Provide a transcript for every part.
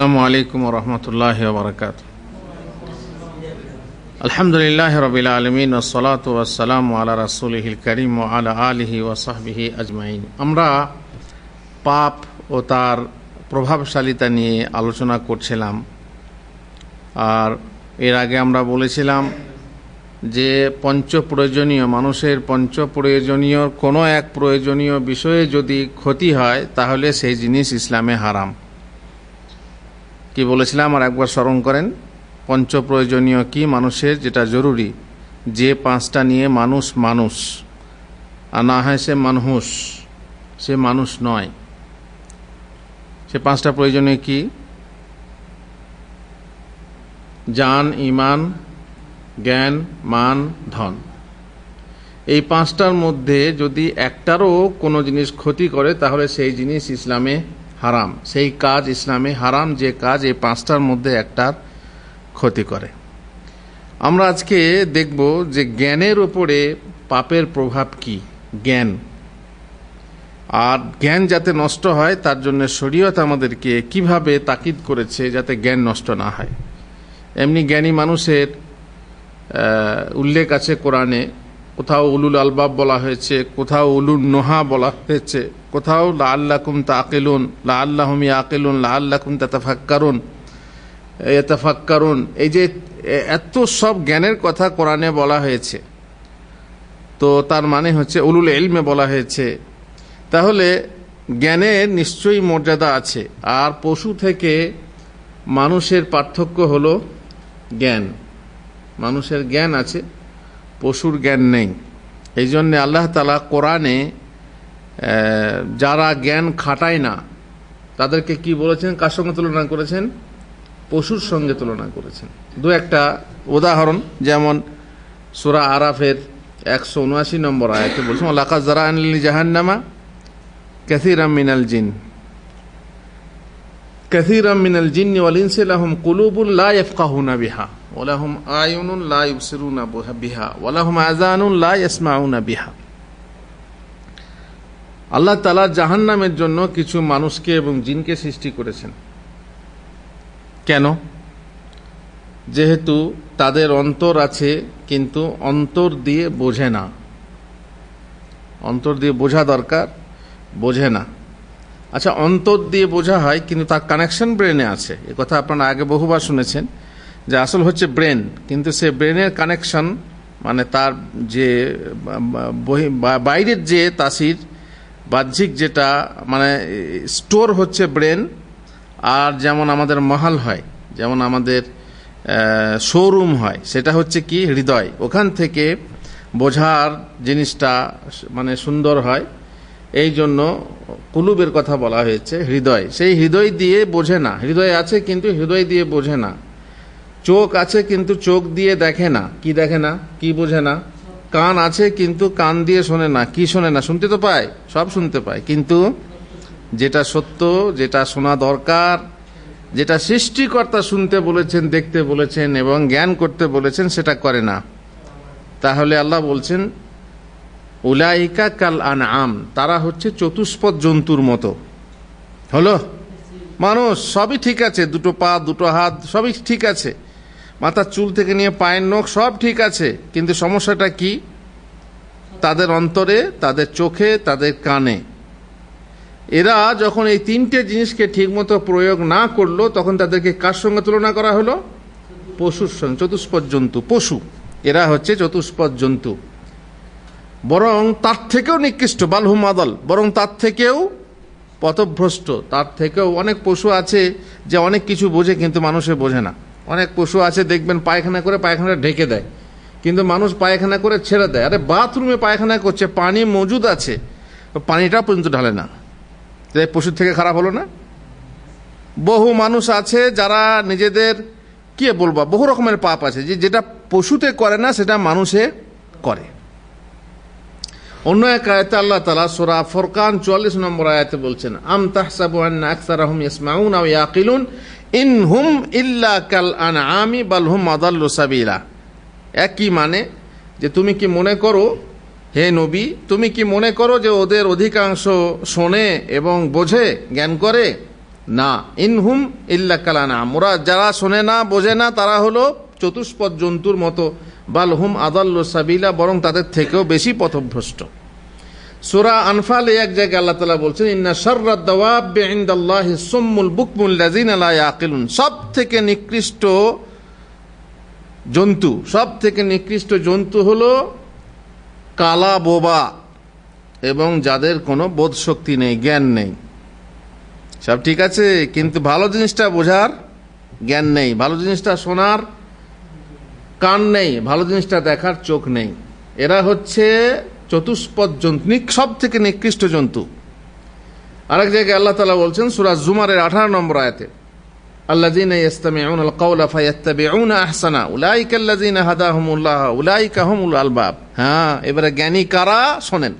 রহমতুল্লাহ বরকাত আলমিন আজমাইন। আমরা পাপ ও তার প্রভাবশালিতা নিয়ে আলোচনা করছিলাম। আর এর আগে আমরা বলেছিলাম যে পঞ্চ প্রয়োজনীয় মানুষের পঞ্চ প্রয়োজনীয় কোনো এক প্রয়োজনীয় বিষয়ে যদি ক্ষতি হয়, তাহলে সেই জিনিস ইসলামে হারাম। কি বলেছিলাম আর একবার স্মরণ করেন পঞ্চ প্রয়োজনীয় কি মানুষের যেটা জরুরি? যে পাঁচটা নিয়ে মানুষ মানুষ, আর না হয় সে মানুষ সে মানুষ নয়। সে পাঁচটা প্রয়োজনীয় কি? জান ইমান জ্ঞান, মান, ধন। এই পাঁচটার মধ্যে যদি একটারও কোনো জিনিস ক্ষতি করে, তাহলে সেই জিনিস ইসলামে হারাম। সেই কাজ ইসলামে হারাম, যে কাজ এই পাঁচটার মধ্যে একটার ক্ষতি করে। আমরা আজকে দেখব যে জ্ঞানের উপরে পাপের প্রভাব কি, জ্ঞান। আর জ্ঞান যাতে নষ্ট হয়, তার জন্য শরীয়ত আমাদেরকে কীভাবে তাকিদ করেছে যাতে জ্ঞান নষ্ট না হয়। এমনি জ্ঞানী মানুষের উল্লেখ আছে কোরআনে কোথাও উলুল আলবাব বলা হয়েছে, কোথাও উলুল নোহা বলা হয়েছে, কোথাও লা আল্লাকুম তা আকেলুন লা আল্লাহম আকেলুন লা আল্লাকুম তা তাফাক্কারুন এতাফাক্কারুন এই যে এত সব জ্ঞানের কথা কোরআনে বলা হয়েছে, তো তার মানে হচ্ছে উলুল এলমে বলা হয়েছে। তাহলে জ্ঞানের নিশ্চয়ই মর্যাদা আছে, আর পশু থেকে মানুষের পার্থক্য হলো জ্ঞান। মানুষের জ্ঞান আছে পশুর জ্ঞান নেই। এই জন্যে আল্লাহ তালা কোরআনে যারা জ্ঞান খাটায় না, তাদেরকে কি বলেছেন? কার সঙ্গে তুলনা করেছেন? পশুর সঙ্গে তুলনা করেছেন। দু একটা উদাহরণ, যেমন সুরা আরাফের একশো উনআশি নম্বর আয়াতে বলছেন লাকা জারা জাহান্নামা ক্যাথিরাম মিনাল জিন। ক্যাথিরাম মিনাল জিন ওয়ালিনসে লাহুম কুলুবুল লা ইয়াফকাহুনা বিহা ওলাহুম আয়ুনুন লা ইউবসিরুনা বিহা ওলাহুম আযানুন লা ইয়াসমাউনা বিহা আল্লাহ তালা জাহান্নামের জন্য কিছু মানুষকে এবং জিনকে সৃষ্টি করেছেন। কেন? যেহেতু তাদের অন্তর আছে, কিন্তু অন্তর দিয়ে বোঝে না। অন্তর দিয়ে বোঝা দরকার, বোঝে না। আচ্ছা অন্তর দিয়ে বোঝা হয়, কিন্তু তার কানেকশন ব্রেনে আছে। এ কথা আপনারা আগে বহুবার শুনেছেন যে আসল হচ্ছে ব্রেন কিন্তু সে ব্রেনের কানেকশন মানে তার যে বাইরের যে তাসির, বাহ্যিক যেটা মানে স্টোর হচ্ছে ব্রেন আর যেমন আমাদের মহল হয়, যেমন আমাদের শোরুম হয়, সেটা হচ্ছে কি? হৃদয়। ওখান থেকে বোঝার জিনিসটা মানে সুন্দর হয়। এই জন্য কুলুবের কথা বলা হয়েছে, হৃদয়। সেই হৃদয় দিয়ে বোঝে না। হৃদয় আছে কিন্তু হৃদয় দিয়ে বোঝে না। চোখ আছে কিন্তু চোখ দিয়ে দেখে না। কি দেখে না? কি বোঝে না? কান আছে কিন্তু কান দিয়ে শোনে না। কি শোনে না? শুনতে তো পায়, সব শুনতে পায়। কিন্তু যেটা সত্য, যেটা শোনা দরকার, যেটা সৃষ্টিকর্তা শুনতে বলেছেন, দেখতে বলেছেন এবং জ্ঞান করতে বলেছেন, সেটা করে না। তাহলে আল্লাহ বলছেন উলাইকা কাল আন আম তারা হচ্ছে চতুষ্পদ জন্তুর মতো। হলো? মানুষ, সবই ঠিক আছে, দুটো পা, দুটো হাত, সবই ঠিক আছে। মাথার চুল থেকে নিয়ে পায়ের নখ, সব ঠিক আছে। কিন্তু সমস্যাটা কি? তাদের অন্তরে, তাদের চোখে, তাদের কানে। এরা যখন এই তিনটে জিনিসকে ঠিকমতো প্রয়োগ না করল, তখন তাদেরকে কার সঙ্গে তুলনা করা হলো? পশুর সঙ্গে, চতুষ্পদ জন্তু, পশু। এরা হচ্ছে চতুষ্পদ জন্তু। বরং তার থেকেও নিকৃষ্ট বালহুম আদল বরং তার থেকেও পথভ্রষ্ট, তার থেকেও অনেক পশু আছে যে অনেক কিছু বোঝে কিন্তু মানুষে বোঝে না। অনেক পশু আছে দেখবেন পায়খানা করে পায়খানা ঢেকে দেয়, কিন্তু মানুষ পায়খানা করে ছেড়ে দেয়। আরে বাথরুমে পায়খানা করছে, পানি মজুদ আছে পানিটা পর্যন্ত ঢালে না। তাই পশুর থেকে খারাপ হলো না? বহু মানুষ আছে যারা নিজেদের, কি বলব, বহু রকমের পাপ আছে। যে যেটা পশুতে করে না, সেটা মানুষে করে। অন্য এক আয়তে আল্লাহ তালা সোরা ফরকান চুয়াল্লিশ নম্বর আয়াতে বলছেন, আম তাহসাবু আন্না আকসার আহম ইয়াসমাউন আও ইয়াকিলুন? ইন হুম ইল্লা কাল আন আমি বাল হুম আদাল্লু সাবিলা। একই মানে যে তুমি কি মনে করো, হে নবী, তুমি কি মনে করো যে ওদের অধিকাংশ শোনে এবং বোঝে, জ্ঞান করে? না। ইনহুম ইল্লা কালানা ওরা যারা শোনে না, বোঝে না, তারা হলো চতুষ্পদ জন্তুর মতো। বাল হুম আদাল্ল সাবিলা, বরং তাদের থেকেও বেশি পথভ্রষ্ট। সুরা আনফালে এক জায়গায় আল্লাহ বলছেন, ইন্না শর্রাদ দাওয়াব্বে ইনদাল্লাহি সুম্মুল বুকমুল লাযিনা লা ইয়াকিলুন। সব থেকে নিকৃষ্ট জন্তু সব থেকে নিকৃষ্ট জন্তু হলো কালা বোবা, এবং যাদের কোনো বোধ শক্তি নেই, জ্ঞান নেই। সব ঠিক আছে? কিন্তু ভালো জিনিসটা বোঝার জ্ঞান নেই। ভালো জিনিসটা শোনার কান নেই ভালো জিনিসটা দেখার চোখ নেই এরা হচ্ছে চতুষ্পদ জন্তু নিক- সব থেকে নিকৃষ্ট জন্তু আরেক জায়গায় আল্লাহ তালা বলছেন সুরাজ জুমারের আঠারো নম্বর আয়াতে الذين يستمعون القول فيتبعون احسنا اولئك الذين هداهم الله اولئك هم الالباب হ্যাঁ এবারে জ্ঞানী কারা শোনেন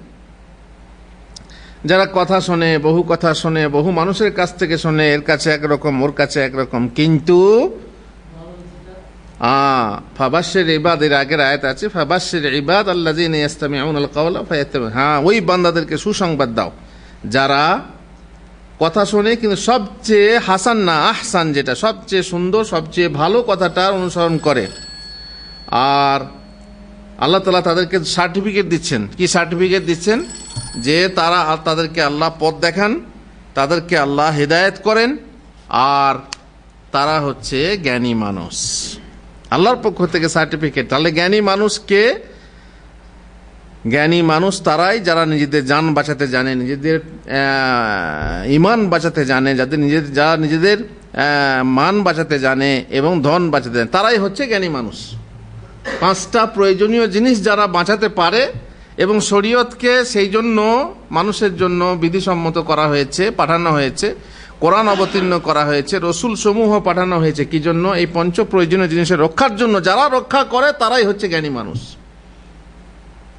যারা কথা শোনে বহু কথা শোনে বহু মানুষের কাছ থেকে শোনে এর কাছে একরকম ওর কাছে একরকম কিন্তু ফাবাসের ইবাদ এর আগের আয়াত আছে ফাবাসের ইবাদ আল্লাহ হ্যাঁ ওই বান্দাদেরকে সুসংবাদ দাও। যারা কথা শোনে, কিন্তু সবচেয়ে হাসান না আহসান যেটা, সবচেয়ে সুন্দর, সবচেয়ে ভালো কথাটার অনুসরণ করে। আর আল্লাহ তালা তাদেরকে সার্টিফিকেট দিচ্ছেন। কি সার্টিফিকেট দিচ্ছেন? যে তারা তাদেরকে আল্লাহ পথ দেখান, তাদেরকে আল্লাহ হেদায়েত করেন, আর তারা হচ্ছে জ্ঞানী মানুষ। আল্লাহর পক্ষ থেকে সার্টিফিকেট তাহলে জ্ঞানী মানুষকে জ্ঞানী মানুষ তারাই যারা নিজেদের যান বাঁচাতে জানে, নিজেদের ইমান বাঁচাতে জানে যাদের নিজেদের যারা নিজেদের মান বাঁচাতে জানে এবং ধন বাঁচাতে জানে। তারাই হচ্ছে জ্ঞানী মানুষ। পাঁচটা প্রয়োজনীয় জিনিস যারা বাঁচাতে পারে এবং শরীয়তকে সেই জন্য, মানুষের জন্য বিধিসম্মত করা হয়েছে, পাঠানো হয়েছে। কোরআন অবতীর্ণ করা হয়েছে রসুল সমূহ পাঠানো হয়েছে। কি জন্য? এই পঞ্চ প্রয়োজনীয় জিনিসের রক্ষার জন্য। যারা রক্ষা করে, তারাই হচ্ছে জ্ঞানী মানুষ।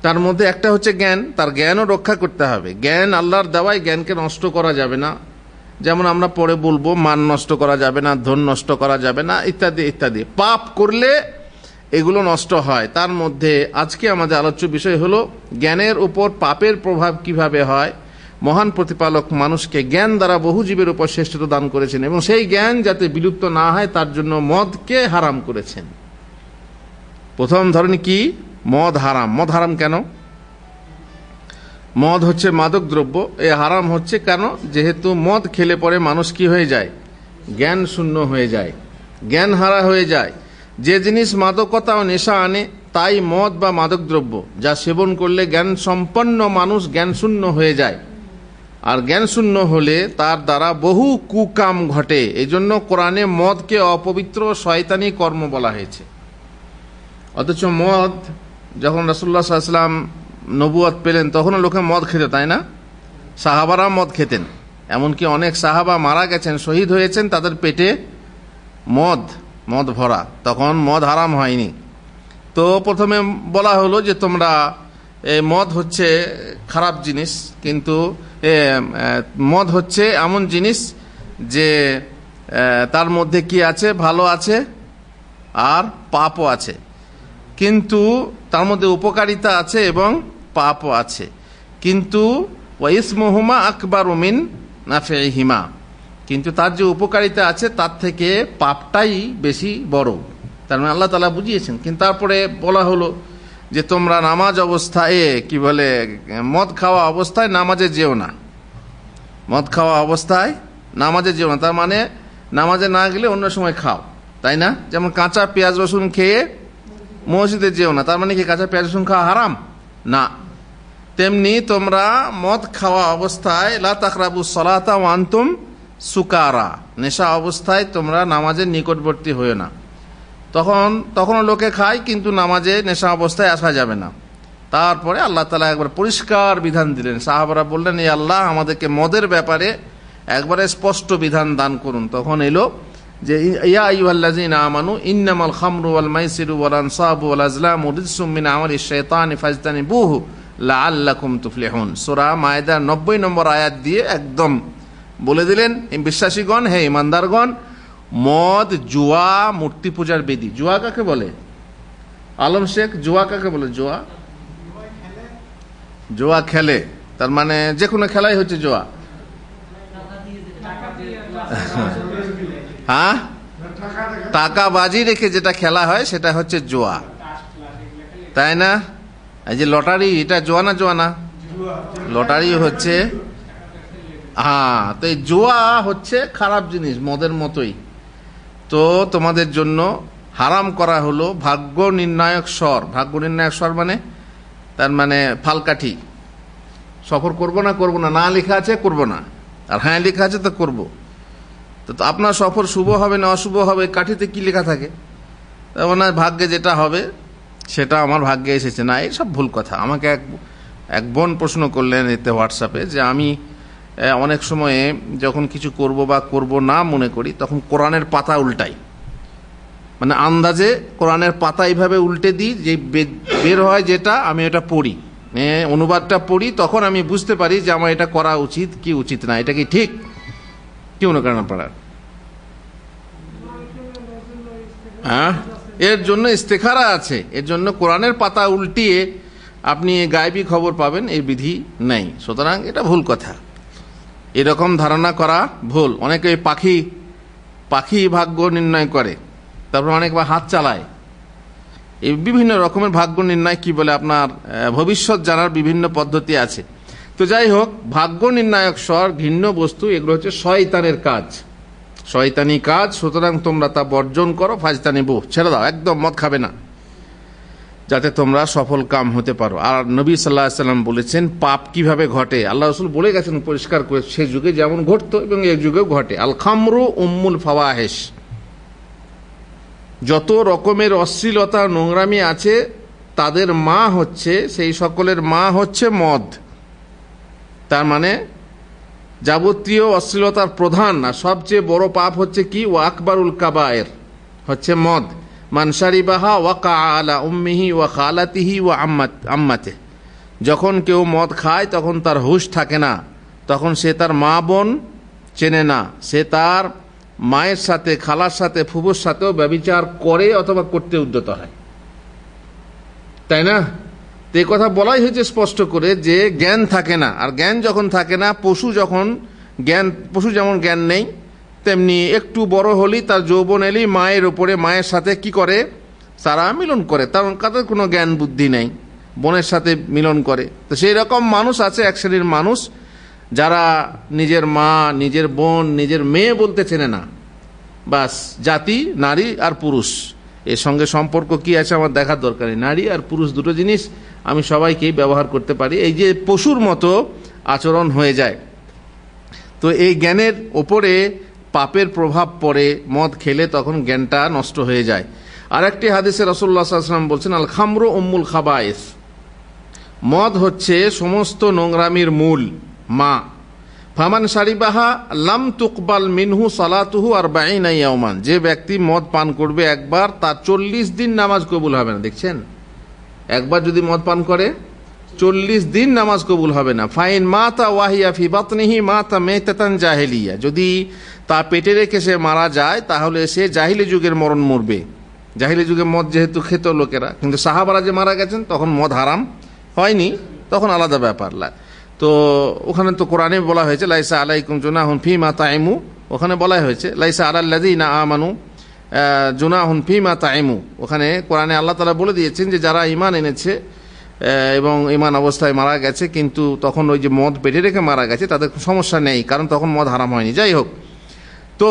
তার মধ্যে একটা হচ্ছে জ্ঞান, তার জ্ঞানও রক্ষা করতে হবে। জ্ঞান আল্লাহর দেওয়ায় জ্ঞানকে নষ্ট করা যাবে না। যেমন আমরা পরে বলব, মান নষ্ট করা যাবে না, ধন নষ্ট করা যাবে না, ইত্যাদি ইত্যাদি। পাপ করলে এগুলো নষ্ট হয়। তার মধ্যে আজকে আমাদের আলোচ্য বিষয় হলো, জ্ঞানের উপর পাপের প্রভাব কীভাবে হয়? মহান প্রতিপালক মানুষকে জ্ঞান দ্বারা বহু জীবের উপর শ্রেষ্ঠতা দান করেছেন এবং সেই জ্ঞান যাতে বিলুপ্ত না হয়, তার জন্য মদকে হারাম করেছেন। প্রথম ধরেন কি? মদ হারাম। মদ হারাম কেন? মদ হচ্ছে মাদক দ্রব্য। এ হারাম হচ্ছে কেন? যেহেতু মদ খেলে পরে মানুষ কি হয়ে যায়? জ্ঞান শূন্য হয়ে যায়। জ্ঞান হারা হয়ে যায়। যে জিনিস মাদকতা ও নেশা আনে, তাই মদ বা মাদক দ্রব্য। যা সেবন করলে জ্ঞান সম্পন্ন মানুষ জ্ঞান শূন্য হয়ে যায়। আর জ্ঞান শূন্য হলে তার দ্বারা বহু কুকাম ঘটে। এই জন্য কোরআনে মদকে অপবিত্র শয়তানি কর্ম বলা হয়েছে। অথচ মদ, যখন রাসুল্লাহ সাল্লাম নবুয়াত পেলেন, তখনও লোকে মদ খেতে, তাই না? সাহাবারা মদ খেতেন। এমনকি অনেক সাহাবা মারা গেছেন, শহীদ হয়েছেন, তাদের পেটে মদ মদ ভরা। তখন মদ হারাম হয়নি। তো প্রথমে বলা হলো যে তোমরা মদ হচ্ছে খারাপ জিনিস, কিন্তু মদ হচ্ছে এমন জিনিস যে তার মধ্যে কি আছে? ভালো আছে আর পাপও আছে। কিন্তু তার মধ্যে উপকারিতা আছে এবং পাপও আছে। কিন্তু ওয়াইসমহুমা আকবর উমিন নাফেহিমা কিন্তু তার যে উপকারিতা আছে, তার থেকে পাপটাই বেশি বড়। তার মানে আল্লাহ তালা বুঝিয়েছেন। কিন্তু তারপরে বলা হলো যে তোমরা নামাজ অবস্থায়, কি বলে, মদ খাওয়া অবস্থায় নামাজে যেও না। মদ খাওয়া অবস্থায় নামাজে যেও না। তার মানে নামাজে না গেলে অন্য সময় খাও, তাই না? যেমন কাঁচা পেঁয়াজ রসুন খেয়ে মসজিদে যেও না, তার মানে কি কাঁচা পেঁয়াজ রসুন খাওয়া হারাম? না। তেমনি তোমরা মদ খাওয়া অবস্থায়, লা তাকরাবু সলাতা ওয়ান্তুম সুকারা, নেশা অবস্থায় তোমরা নামাজের নিকটবর্তী হয়ে না। তখন, তখনও লোকে খায়, কিন্তু নামাজে নেশা অবস্থায় আসা যাবে না। তারপরে আল্লাহ তালা একবার পরিষ্কার বিধান দিলেন। সাহাবারা বললেন এই আল্লাহ, আমাদেরকে মদের ব্যাপারে একবারে স্পষ্ট বিধান দান করুন। তখন এলো যে, ইয়া আইয়ুহাল্লাযীনা আমানু, ইন্নামাল খামরু ওয়াল মাইসিরু ওয়াল আনসাবু ওয়াল আজলামু রিজসুম মিন আমালি শাইতানি ফাজতানিবুহু লাআল্লাকুম তুফলিহুন। সূরা মায়দা 90 নম্বর আয়াত দিয়ে একদম বলে দিলেন বিশ্বাসীগণ, হে ইমানদারগণ মদ, জুয়া, মূর্তি পূজার বেদি। জুয়া কাকে বলে? আলম শেখ, জুয়া কাকে বলে? জুয়া? জুয়া খেলে। তার মানে যে কোনো খেলাই হচ্ছে জুয়া। হ্যাঁ? টাকা বাজি রেখে যেটা খেলা হয়, সেটা হচ্ছে জোয়া। তাই না? এই যে লটারি, এটা জোয়া না জোয়া না? লটারি হচ্ছে হ্যাঁ তো এই জোয়া হচ্ছে খারাপ জিনিস, মদের মতোই। তো তোমাদের জন্য হারাম করা হলো ভাগ্য নির্ণায়ক স্বর। ভাগ্য নির্ণায়ক স্বর মানে? তার মানে ফালকাঠি। সফর করব না করব না। না লেখা আছে, করব না। আর হ্যাঁ লেখা আছে, তো করব। তো আপনার সফর শুভ হবে না অশুভ হবে কাঠিতে কি লেখা থাকে? ওনার ভাগ্যে যেটা হবে, সেটা আমার ভাগ্যে এসেছে। না এই সব ভুল কথা। আমাকে এক এক বোন প্রশ্ন করলেন এতে হোয়াটসঅ্যাপে যে আমি অনেক সময়ে যখন কিছু করব বা করব না মনে করি, তখন কোরআনের পাতা উল্টাই। মানে আন্দাজে কোরআনের পাতা এইভাবে উল্টে দিই, যে বের হয় যেটা, আমি এটা পড়ি। অনুবাদটা পড়ি, তখন আমি বুঝতে পারি যে আমার এটা করা উচিত কি উচিত না। এটা কি ঠিক? কি করেন আপনারা? হ্যাঁ? এর জন্য ইস্তেখারা আছে। এর জন্য কোরআনের পাতা উল্টিয়ে আপনি গায়েবী খবর পাবেন, এই বিধি নেই। সুতরাং এটা ভুল কথা। এরকম ধারণা করা ভুল। অনেকে পাখি পাখি ভাগ্য নির্ণয় করে, তারপর অনেক বা হাত চালায়। এই বিভিন্ন রকমের ভাগ্য নির্ণয় কি বলে আপনার ভবিষ্যৎ জানার বিভিন্ন পদ্ধতি আছে। তো যাই হোক, ভাগ্য নির্ণায়ক স্বর ভিন্ন বস্তু, এগুলো হচ্ছে শয়তানের কাজ। শয়তানি কাজ, সুতরাং তোমরা তা বর্জন করো ফাজতানি বউ ছেড়ে দাও, একদম মদ খাবে না। যাতে তোমরা সফল কাম হতে পারো। আর নবী সাল্লাহ সাল্লাম বলেছেন, পাপ কীভাবে ঘটে? আল্লাহ রসুল বলে গেছেন পরিষ্কার করে, সে যুগে যেমন ঘটতো এবং এ যুগেও ঘটে। আল খামরু উম্মুল ফাওয়াহেশ। যত রকমের অশ্লীলতা, নোংরামি আছে, তাদের মা হচ্ছে, সেই সকলের মা হচ্ছে মদ। তার মানে যাবতীয় অশ্লীলতার প্রধান, আর সবচেয়ে বড় পাপ হচ্ছে কি? ও আকবরুল কাবায়ের, হচ্ছে মদ। মানসারি বাহা ওয়াকা আলা উম্মিহি ওয়া খালাতিহি ওয়া আম্মাত, আম্মাতে। যখন কেউ মদ খায়, তখন তার হুশ থাকে না। তখন সে তার মা বোন চেনে না। সে তার মায়ের সাথে, খালার সাথে ফুবুর সাথেও ব্যবিচার করে অথবা করতে উদ্যত হয়। তাই না? তো কথা বলাই হয়েছে স্পষ্ট করে যে জ্ঞান থাকে না। আর জ্ঞান যখন থাকে না, পশু যখন জ্ঞান, পশু যেমন জ্ঞান নেই তেমনি একটু বড় হলেই তার যৌবন এলেই মায়ের ওপরে মায়ের সাথে কি করে? তারা মিলন করে। তার তাদের কোনো জ্ঞান বুদ্ধি নেই। বোনের সাথে মিলন করে। তো সেই রকম মানুষ আছে, এক শ্রেণির মানুষ, যারা নিজের মা, নিজের বোন, নিজের মেয়ে বলতে চেনে না। বাস, জাতি, নারী আর পুরুষ। এর সঙ্গে সম্পর্ক কি আছে আমার দেখার দরকার নেই। নারী আর পুরুষ দুটো জিনিস আমি সবাইকেই ব্যবহার করতে পারি। এই যে পশুর মতো আচরণ হয়ে যায়। তো এই জ্ঞানের ওপরে পাপের প্রভাব পড়ে, মদ খেলে তখন জ্ঞানটা নষ্ট হয়ে যায়। আর একটি হাদিসে রসুল্লাহ সাল্লাম বলছেন আল খামরু উম্মুল খাবায়েস মদ হচ্ছে সমস্ত নোংরামির মূল, মা। ফামান সারিবাহা লাম তুকবাল মিনহু সালাতুহু আর বাইনা ইয়াউমান যে ব্যক্তি মদ পান করবে একবার, তার চল্লিশ দিন নামাজ কবুল হবে না। দেখছেন? একবার যদি মদ পান করে চল্লিশ দিন নামাজ কবুল হবে না। ফাইন মাতা ওয়াহিয়া ফি বাতনিহি মাতা মেহতান জাহেলিয়া। যদি তা পেটে রেখে সে মারা যায়, তাহলে সে জাহিলি যুগের মরণ মরবে। জাহিলি যুগে মদ যেহেতু খেত লোকেরা, কিন্তু সাহাবারা যে মারা গেছেন, তখন মদ হারাম হয়নি, তখন আলাদা ব্যাপার লা- তো ওখানে তো কোরআনে বলা হয়েছে, লাইসা আলাইকুম জুনাহুন ফি মা তাইমু। ওখানে বলা হয়েছে, লাইসা আলাল্লাদি না আমানু জুনাহুন ফি মা তাইমু। ওখানে কোরআনে আল্লাহ তালা বলে দিয়েছেন যে, যারা ইমান এনেছে এবং ইমান অবস্থায় মারা গেছে, কিন্তু তখন ওই যে মদ পেটে রেখে মারা গেছে, তাদের সমস্যা নেই, কারণ তখন মদ হারাম হয়নি। যাই হোক, তো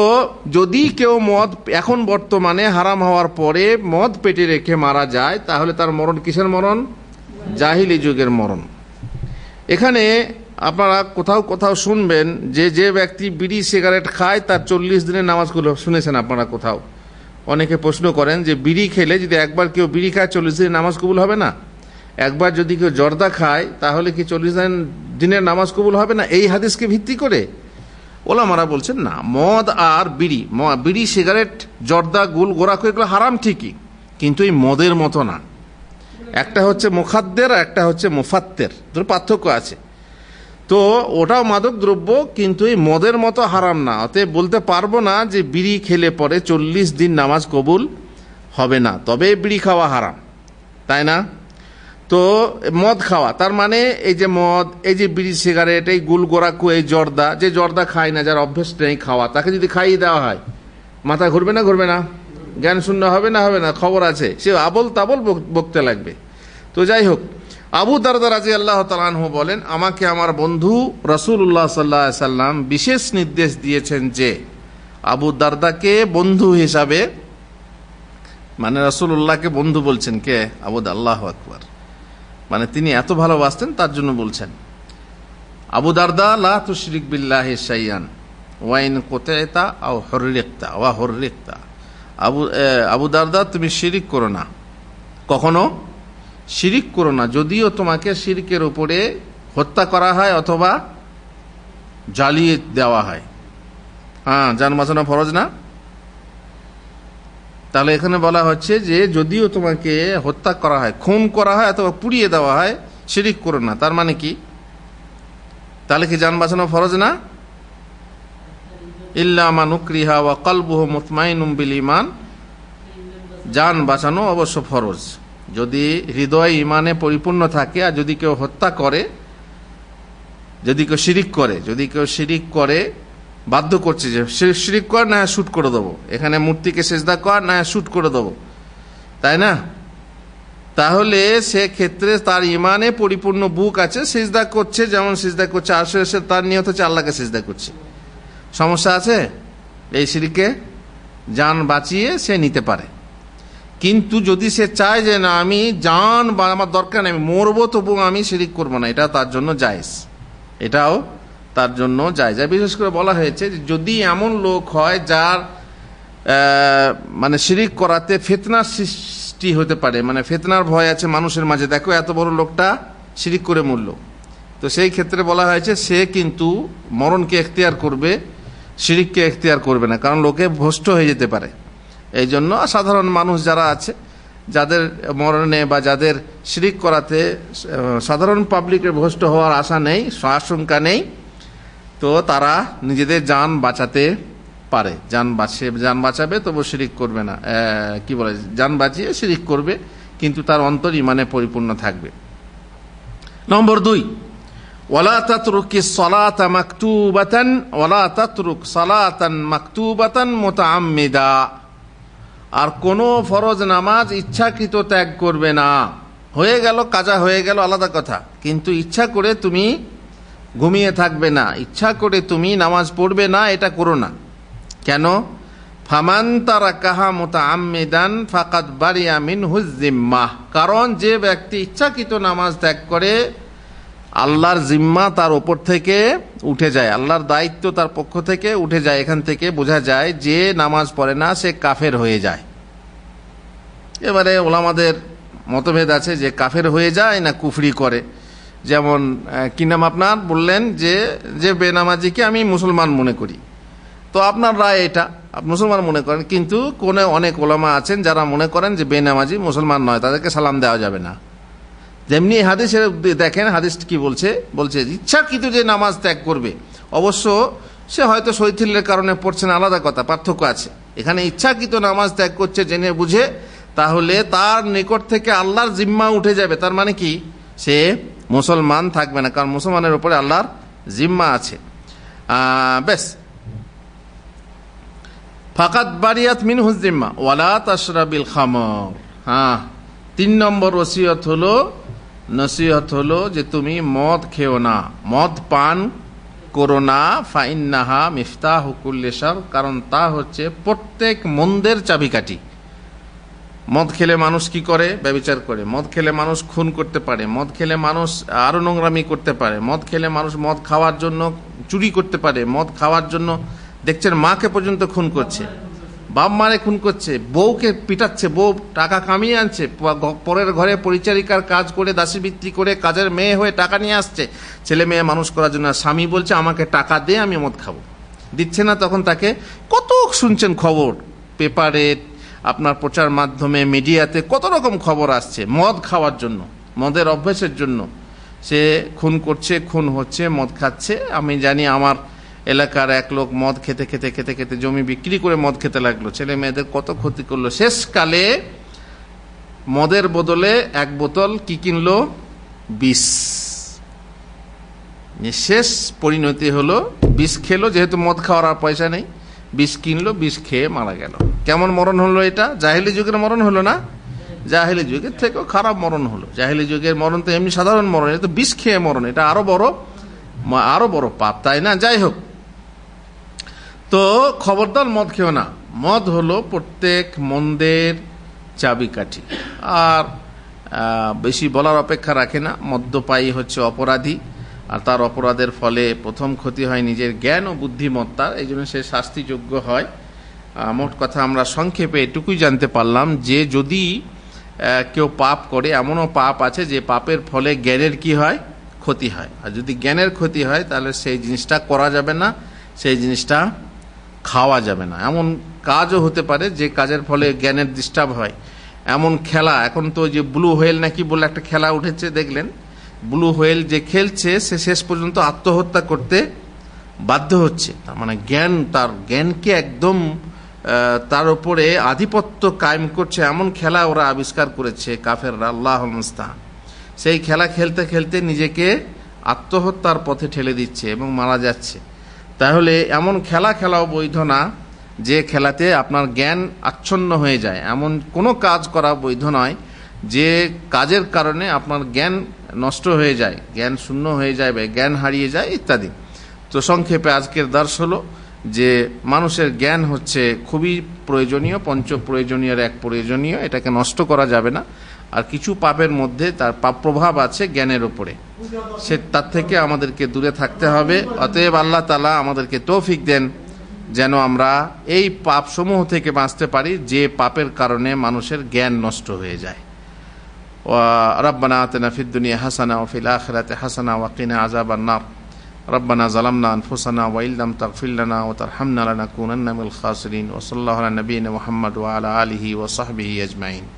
যদি কেউ মদ এখন বর্তমানে হারাম হওয়ার পরে মদ পেটে রেখে মারা যায়, তাহলে তার মরণ কিসের মরণ? জাহিলি যুগের মরণ। এখানে আপনারা কোথাও কোথাও শুনবেন যে যে ব্যক্তি বিড়ি, সিগারেট খায়, তার চল্লিশ দিনের নামাজগুলো শুনেছেন আপনারা কোথাও? অনেকে প্রশ্ন করেন যে, বিড়ি খেলে যদি একবার কেউ বিড়ি খায়, চল্লিশ দিনের নামাজ কবুল হবে না? একবার যদি কেউ জর্দা খায়, তাহলে কি চল্লিশ দিন দিনের নামাজ কবুল হবে না? এই হাদিসকে ভিত্তি করে ওলামারা বলছেন, না, মদ আর বিড়ি বিড়ি, সিগারেট, জর্দা, গুল গোড়াকু এগুলো হারাম ঠিকই, কিন্তু এই মদের মতো না। একটা হচ্ছে মুখাদ্দের, আর একটা হচ্ছে মুফাত্তের, দুটো পার্থক্য আছে। তো ওটাও মাদক দ্রব্য, কিন্তু এই মদের মতো হারাম না। অতএব বলতে পারব না যে বিড়ি খেলে পরে চল্লিশ দিন নামাজ কবুল হবে না, তবে বিড়ি খাওয়া হারাম। তাই না? তো, মদ খাওয়া। তার মানে এই যে মদ, এই যে বিড়ি, সিগারেট, এই গুল গোড়াকু এই জর্দা, যে জর্দা খায় না, যার অভ্যেস নেই খাওয়া, তাকে যদি খাইয়ে দেওয়া হয়, মাথা ঘুরবে না ঘুরবে না? জ্ঞান শূন্য হবে না হবে না, খবর আছে। সে আবল তাবল বক- বকতে লাগবে। তো যাই হোক, আবু দারদা রাজি আল্লাহ তালানহু বলেন, আমাকে আমার বন্ধু রসুল্লাহ সাল্লাহ সাল্লাম বিশেষ নির্দেশ দিয়েছেন যে, আবু দারদাকে বন্ধু হিসাবে মানে রসুল্লাহকে বন্ধু বলছেন কে? আবু আল্লাহ আকবর। মানে তিনি এত ভালোবাসতেন, তার জন্য বলছেন, আবু দারদা লা তুশরিক বিল্লাহি শাইয়ান ওয়াইন কোতেতা আও হররিকতা, ওয়া হররিকতা। আবু আবু দারদা, তুমি শিরিক করো না। কখনো? শিরিক করো না। যদিও তোমাকে শিরিকের উপরে হত্যা করা হয় অথবা জ্বালিয়ে দেওয়া হয়। হ্যাঁ যান বাঁচানো ফরজ না? তাহলে এখানে বলা হচ্ছে যে যদিও তোমাকে হত্যা করা হয়, খুন করা হয় অথবা পুড়িয়ে দেওয়া হয়, শিরিক করো না। তার মানে কি? তাহলে কি যান বাঁচানো ফরজ না? ইল্লামা ওয়া কলবুহ মুতমাইনুম বিল ইমান যান বাঁচানো অবশ্য ফরজ। যদি হৃদয় ইমানে পরিপূর্ণ থাকে আর যদি কেউ হত্যা করে, যদি কেউ শিরিক করে, যদি কেউ শিরিক করে বাধ্য করছে যে শিরিক কর, না শ্যুট করে দেবো। এখানে মূর্তিকে সেজদা কর, না শ্যুট করে দেবো। তাই না? তাহলে সে ক্ষেত্রে তার ইমানে পরিপূর্ণ বুক আছে, সিজদা করছে, যেমন সিজদা করছে আসে এসে তার নিয়ত হচ্ছে আল্লাহকে সিজদা করছে। সমস্যা আছে? এই সিঁড়িকে যান বাঁচিয়ে সে নিতে পারে। কিন্তু যদি সে চায় যে, না, আমি জান বা, আমার দরকার নেই, আমি মরবো তবু আমি শিরিক করব না। এটা তার জন্য জায়েজ। এটাও তার জন্য যায় যায় বিশেষ করে বলা হয়েছে যদি এমন লোক হয় যার মানে শিরিক করাতে ফেতনার সৃষ্টি হতে পারে মানে ফেতনার ভয় আছে মানুষের মাঝে। দেখো এত বড় লোকটা শিরিক করে মরল। তো সেই ক্ষেত্রে বলা হয়েছে সে কিন্তু মরণকে এখতিয়ার করবে, শিরিককে এখতিয়ার করবে না, কারণ লোকে ভ্রষ্ট হয়ে যেতে পারে। এই জন্য সাধারণ মানুষ যারা আছে, যাদের মরণে বা যাদের শিরিক করাতে সাধারণ পাবলিকের ভ্রষ্ট হওয়ার আশা নেই, আশঙ্কা নেই তো তারা নিজেদের যান বাঁচাতে পারে। যান বাঁচে যান বাঁচাবে তবু শিরিক করবে না। কি বলে? যান বাঁচিয়ে শিরিক করবে, কিন্তু তার অন্তর ইমানে পরিপূর্ণ থাকবে। নম্বর দুই সলাতা আর কোনো ফরজ নামাজ ইচ্ছাকৃত ত্যাগ করবে না। হয়ে গেল, কাজা হয়ে গেল, আলাদা কথা। কিন্তু ইচ্ছা করে তুমি ঘুমিয়ে থাকবে না। ইচ্ছা করে তুমি নামাজ পড়বে না, এটা করো না। কেন? ফামান তারা কাহা মোতা আম্মিদান ফাকাত বারিয়া মিন হুজিম্মাহ কারণ যে ব্যক্তি ইচ্ছাকৃত নামাজ ত্যাগ করে, আল্লাহর জিম্মা তার ওপর থেকে উঠে যায়। আল্লাহর দায়িত্ব তার পক্ষ থেকে উঠে যায়। এখান থেকে বোঝা যায় যে নামাজ পড়ে না, সে কাফের হয়ে যায়। এবারে ওলামাদের মতভেদ আছে যে কাফের হয়ে যায় না কুফরি করে। যেমন কি নাম আপনার? বললেন যে যে বেনামাজিকে আমি মুসলমান মনে করি। তো আপনার রায় এটা মুসলমান মনে করেন, কিন্তু কোনে অনেক ওলামা আছেন যারা মনে করেন যে বেনামাজি মুসলমান নয়, তাদেরকে সালাম দেওয়া যাবে না। যেমনি হাদিসের দেখেন, হাদিস কি বলছে? বলছে, ইচ্ছাকৃত যে নামাজ ত্যাগ করবে, অবশ্য সে হয়তো শৈথিল্যের কারণে পড়ছে না, আলাদা কথা, পার্থক্য আছে। এখানে ইচ্ছাকৃত নামাজ ত্যাগ করছে জেনে বুঝে, তাহলে তার নিকট থেকে আল্লাহর জিম্মা উঠে যাবে। তার মানে কি? সে মুসলমান থাকবে না, কারণ মুসলমানের উপরে আল্লাহর জিম্মা আছে। বেশ। ফাকাত বারিয়াত মিন হুজিম্মা ওয়ালা তাশরাবিল খামর। হ্যাঁ তিন নম্বর ওসিয়ত হলো, নসিহত হলো যে তুমি মদ খেও না, মদ পান করো না, ফাইন্নাহা মিফতা হুকুল্লেশার কারণ তা হচ্ছে প্রত্যেক মন্দের চাবিকাঠি। মদ খেলে মানুষ কি করে? ব্যবচার করে। মদ খেলে মানুষ খুন করতে পারে। মদ খেলে মানুষ আরও নোংরামি করতে পারে। মদ খেলে মানুষ মদ খাওয়ার জন্য চুরি করতে পারে। মদ খাওয়ার জন্য দেখছেন মাকে পর্যন্ত খুন করছে। বাপ মারে খুন করছে। বউকে পিটাচ্ছে। বউ টাকা কামিয়ে আনছে। পরের ঘরে পরিচারিকার কাজ করে, দাসী বৃত্তি করে, কাজের মেয়ে হয়ে টাকা নিয়ে আসছে। ছেলে মেয়ে মানুষ করার জন্য স্বামী বলছে, আমাকে টাকা দে, আমি মদ খাব। দিচ্ছে না তখন তাকে। কত শুনছেন খবর? পেপারে আপনার প্রচার মাধ্যমে, মিডিয়াতে কত রকম খবর আসছে? মদ খাওয়ার জন্য, মদের অভ্যাসের জন্য। সে খুন করছে, খুন হচ্ছে, মদ খাচ্ছে। আমি জানি আমার এলাকার এক লোক মদ খেতে খেতে খেতে খেতে জমি বিক্রি করে মদ খেতে লাগল। ছেলে মেয়েদের কত ক্ষতি করল। শেষকালে মদের বদলে এক বোতল কি কিনলো? বিষ। শেষ পরিণতি হলো। বিষ খেলো, যেহেতু মদ খাওয়ার আর পয়সা নেই। বিষ কিনলো, বিষ খেয়ে মারা গেল। কেমন মরণ হলো এটা? জাহিলি যুগের মরণ হলো না? জাহিলি যুগের থেকেও খারাপ মরণ হলো। জাহিলি যুগের মরণ তো এমনি সাধারণ মরণ, এটা বিষ খেয়ে মরণ, এটা আরও বড় আরও বড় পাপ, তাই না? যাই হোক। তো খবরদার মদ খেও না। মদ হলো প্রত্যেক মন্দের চাবিকাঠি। আর বেশি বলার অপেক্ষা রাখে না। মদ্যপায়ী হচ্ছে অপরাধী। আর তার অপরাধের ফলে প্রথম ক্ষতি হয় নিজের জ্ঞান ও বুদ্ধিমত্তার এই জন্য সে শাস্তিযোগ্য হয়। মোট কথা আমরা সংক্ষেপে এটুকুই জানতে পারলাম যে যদি কেউ পাপ করে, এমনও পাপ আছে যে পাপের ফলে জ্ঞানের কি হয়? ক্ষতি হয়। আর যদি জ্ঞানের ক্ষতি হয়, তাহলে সেই জিনিসটা করা যাবে না, সেই জিনিসটা খাওয়া যাবে না। এমন কাজও হতে পারে যে কাজের ফলে জ্ঞানের ডিস্টার্ব হয়। এমন খেলা, এখন তো যে ব্লু হোয়েল নাকি বলে একটা খেলা উঠেছে, দেখলেন? ব্লু হোয়েল যে খেলছে, সে শেষ পর্যন্ত আত্মহত্যা করতে বাধ্য হচ্ছে। তার মানে জ্ঞান, তার জ্ঞানকে একদম তার উপরে আধিপত্য কায়েম করছে এমন খেলা ওরা আবিষ্কার করেছে কাফের আল্লাহ মুস্তান সেই খেলা খেলতে খেলতে নিজেকে আত্মহত্যার পথে ঠেলে দিচ্ছে এবং মারা যাচ্ছে। তাহলে এমন খেলা খেলাও বৈধ না, যে খেলাতে আপনার জ্ঞান আচ্ছন্ন হয়ে যায়। এমন কোনো কাজ করা বৈধ নয়, যে কাজের কারণে আপনার জ্ঞান নষ্ট হয়ে যায়, জ্ঞান শূন্য হয়ে যায় বা জ্ঞান হারিয়ে যায় ইত্যাদি। তো সংক্ষেপে আজকের দর্শ হলো যে মানুষের জ্ঞান হচ্ছে খুবই প্রয়োজনীয় পঞ্চ প্রয়োজনীয় এক প্রয়োজনীয়, এটাকে নষ্ট করা যাবে না। আর কিছু পাপের মধ্যে তার পাপ প্রভাব আছে জ্ঞানের ওপরে সে তার থেকে আমাদেরকে দূরে থাকতে হবে। অতএব আল্লাহ তালা আমাদেরকে তৌফিক দেন যেন আমরা এই পাপ সমূহ থেকে বাঁচতে পারি, যে পাপের কারণে মানুষের জ্ঞান নষ্ট হয়ে যায়। ربنا آتنا في الدنيا حسنة وفي الآخرة حسنة وقنا عذاب النار. ربنا ظلمنا أنفسنا وإن لم تغفر لنا وترحمنا لنكونن من الخاسرين. وصلى الله على نبينا محمد وعلى آله وصحبه أجمعين.